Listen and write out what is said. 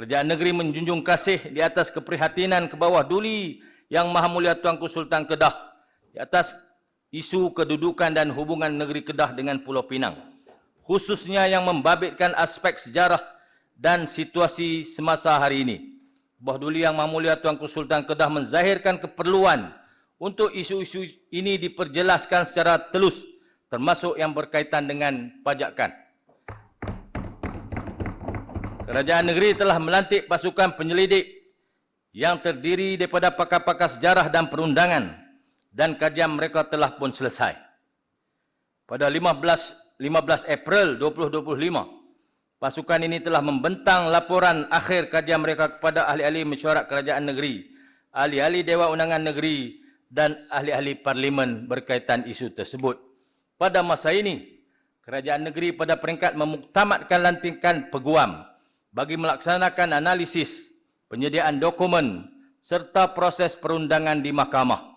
Kerajaan negeri menjunjung kasih di atas keprihatinan ke bawah duli Yang Maha Mulia Tuanku Sultan Kedah di atas isu kedudukan dan hubungan negeri Kedah dengan Pulau Pinang. Khususnya yang membabitkan aspek sejarah dan situasi semasa hari ini. Bawah duli Yang Maha Mulia Tuanku Sultan Kedah menzahirkan keperluan untuk isu-isu ini diperjelaskan secara telus termasuk yang berkaitan dengan pajakan. Kerajaan negeri telah melantik pasukan penyelidik yang terdiri daripada pakar-pakar sejarah dan perundangan dan kajian mereka telah pun selesai. Pada 15 15 April 2025, pasukan ini telah membentang laporan akhir kajian mereka kepada ahli-ahli mesyuarat kerajaan negeri, ahli-ahli Dewan Undangan Negeri dan ahli-ahli parlimen berkaitan isu tersebut. Pada masa ini, kerajaan negeri pada peringkat memuktamadkan lantikan peguam bagi melaksanakan analisis, penyediaan dokumen serta proses perundangan di mahkamah.